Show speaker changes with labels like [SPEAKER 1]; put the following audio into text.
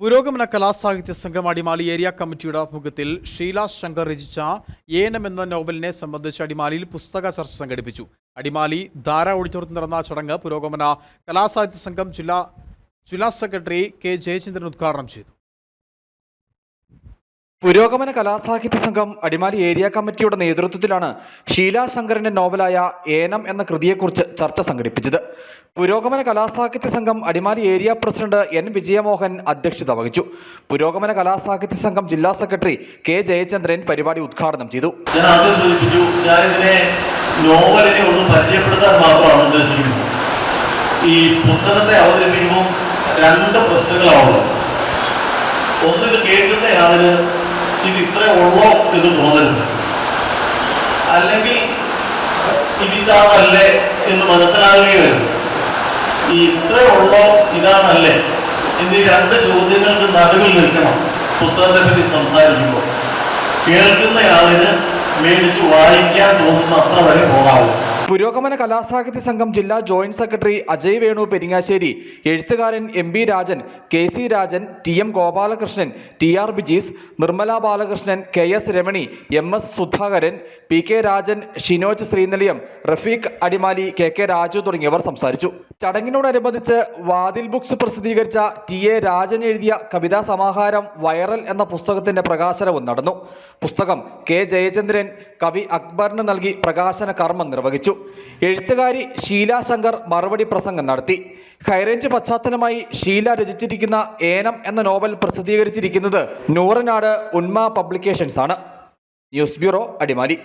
[SPEAKER 1] പുരോഗമന കലാസാഹിത്യ സംഘം അടിമാലി ഏരിയ കമ്മിറ്റിയുടെ ആഭിമുഖ്യത്തിൽ ഷീല ശങ്കർ രചിച്ച ഏനം എന്ന നോവലിനെ സംബന്ധിച്ച് അടിമാലിയിൽ പുസ്തക ചർച്ച സംഘടിപ്പിച്ചു. അടിമാലി ധാര ഓഡിറ്റോറിയത്തിൽ നടന്ന ചടങ്ങ് പുരോഗമന കലാസാഹിത്യ സംഘം ജില്ലാ ജില്ലാ സെക്രട്ടറി കെ ജയചന്ദ്രൻ ഉദ്ഘാടനം ചെയ്തു.
[SPEAKER 2] പുരോഗമന കലാസാഹിത്യ സംഘം അടിമാലി ഏരിയ കമ്മിറ്റിയുടെ നേതൃത്വത്തിലാണ് ഷീലാ ശങ്കറിന്റെ നോവലായ ഏനം എന്ന കൃതിയെക്കുറിച്ച് ചർച്ച സംഘടിപ്പിച്ചത്. പുരോഗമന കലാസാഹിത്യ സംഘം Adimali area president N. Vijayamohan അധ്യക്ഷത വഹിച്ചു. പുരോഗമന കലാസാഹിത്യ സംഘം ജില്ലാ സെക്രട്ടറി കെ. ജയചന്ദ്രൻ പരിപാടി ഉദ്ഘാടനം ചെയ്തു.
[SPEAKER 3] ഞാൻ നോവലിനെ ഒന്ന് പരിചയപ്പെടുത്താൻ ഈ പുസ്തകത്തെ രണ്ട് പ്രശ്നങ്ങളാണുള്ളത്. ഒന്ന് കേൾക്കുന്നയാളിന് ഇത് ഇത്രേ ഉള്ളോ എന്ന് തോന്നരുത്. അല്ലെങ്കിൽ ഇത് ഇതാണല്ലേ എന്ന് മനസ്സിലാകുകയും വരും. ഈ ഇത്ര ഉള്ളോ ഇതാണല്ലേ എന്നീ രണ്ട് ചോദ്യങ്ങൾക്ക് നടുവിൽ നിൽക്കണം പുസ്തകത്തെ പറ്റി സംസാരിക്കുമ്പോൾ. കേൾക്കുന്നയാളിന് മേടിച്ച് വായിക്കാൻ തോന്നുന്ന അത്ര വരെ പോകാവും.
[SPEAKER 2] പുരോഗമന കലാസാഹിത്യ സംഘം ജില്ലാ ജോയിന്റ് സെക്രട്ടറി അജയ് വേണു പെരിങ്ങാശ്ശേരി എഴുത്തുകാരൻ M B Rajan K C Rajan T M Gopalakrishnan T R Bijees Nirmala Balakrishnan K S Ramani M S Sudhakaran P K Rajan Shinoj Sreenilayam Rafeeq Adimali K K Raju തുടങ്ങിയവർ സംസാരിച്ചു. ചടങ്ങിനോടനുബന്ധിച്ച് വാതിൽ books പ്രസിദ്ധീകരിച്ച T A Rajan എഴുതിയ കവിതാ സമാഹാരം viral എന്ന പുസ്തകത്തിന്റെ പ്രകാശനവും നടന്നു. പുസ്തകം കെ ജയചന്ദ്രൻ കവി അക്ബറിന് നൽകി പ്രകാശന കർമ്മം നിർവഹിച്ചു. എഴുത്തുകാരി ഷീല ശങ്കർ മറുപടി പ്രസംഗം നടത്തി. ഹൈറേഞ്ച് പശ്ചാത്തലമായി ഷീല രചിച്ചിരിക്കുന്ന ഏനം എന്ന നോവൽ പ്രസിദ്ധീകരിച്ചിരിക്കുന്നത് നൂറനാട് ഉന്മ പബ്ലിക്കേഷൻസ് ആണ് ന്യൂസ് ബ്യൂറോ അടിമാലി.